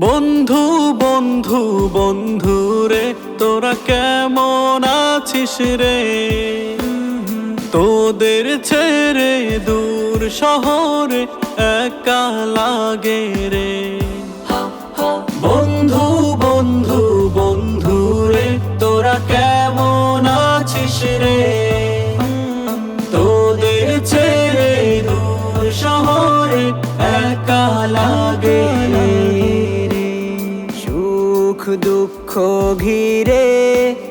বন্ধু বন্ধু বন্ধু রে, তোরা কেমন আছিস রে? তোদের ছেড়ে দূর শহরে একা লাগে রে। বন্ধু বন্ধু বন্ধু রে, তোরা কেমন আছিস রে? দুঃখ ঘিরে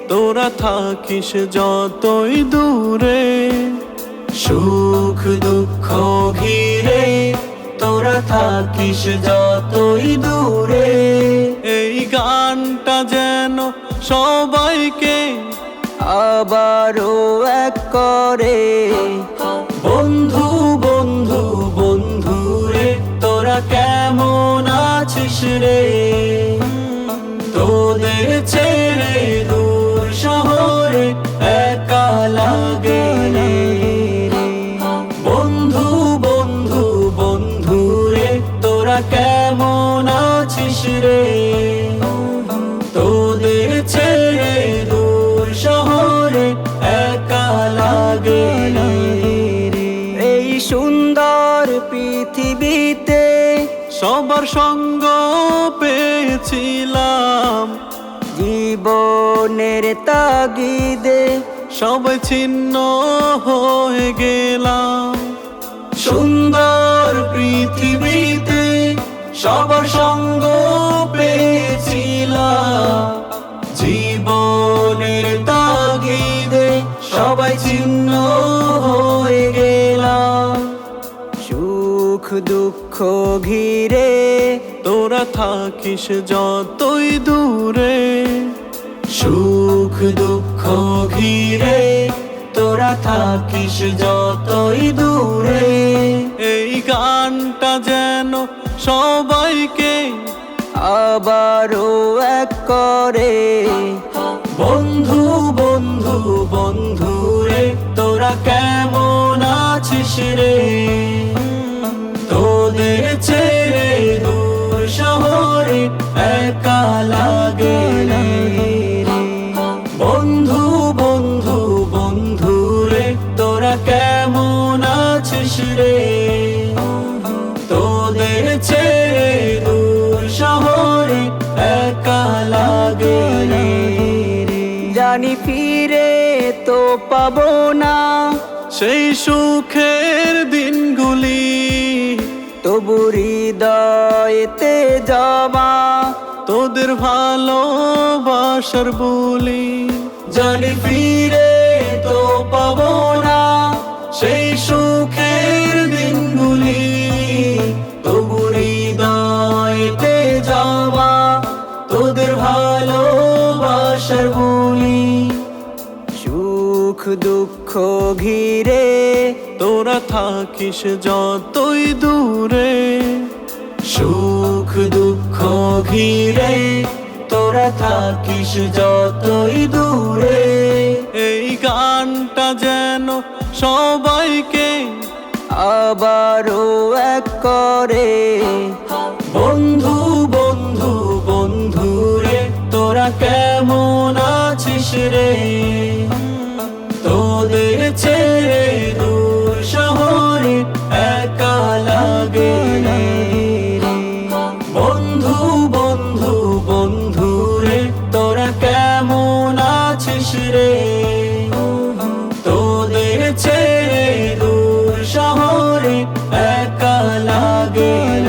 তোরা থাকিস যতই দূরে। সুখ দুঃখ ঘিরে। তোরা থাকিস যতই দূরে। এই গানটা যেন সবাইকে আবারও এক করে। বন্ধু বন্ধু বন্ধু রে তোরা কেমন আছিস রে? তোদের ছেড়ে দূর শহরে একা লাগে বন্ধু বন্ধু বন্ধু রে, তোরা কেমন আছিস রে? তোদের ছেড়ে দূর শহরে একা লাগে এই সুন্দর পৃথিবীতে সবার সঙ্গ পেয়েছিলাম। জীবনের তাগিদে সবাই ছিন্ন হয়ে গেলাম। সুন্দর পৃথিবীতে সবার সঙ্গ পেয়েছিলাম। জীবনের তাগিদে সবাই ছিন্ন হয়ে গেলাম। সুখ দুঃখ ঘিরে। তোরা থাকিস যতই দূরে। সুখ দুঃখ ঘিরে। তোরা থাকিস যতই দূরে। এই গানটা যেন সবাইকে আবারও এক করে। বন্ধু বন্ধু বন্ধু রে তোরা কেমন আছিস রে? আছিস রে। তোদের ছেড়ে দূর শহরে একা লাগে জানি ফিরে তো পাবো না সেই সুখের দিনগুলি। তবু হৃদয়েতে জমা তোদের ভালোবাসার বলি। জানি ফিরে তো পাবো দুঃখ ঘিরে তোরা থাকিস যতই দূরে। সুখ দুঃখ ঘিরে তোরা থাকিস যতই দূরে। এই গানটা যেন সবাইকে আবারও এক করে। বন্ধু বন্ধু বন্ধু রে তোরা কেমন আছিস রে? again.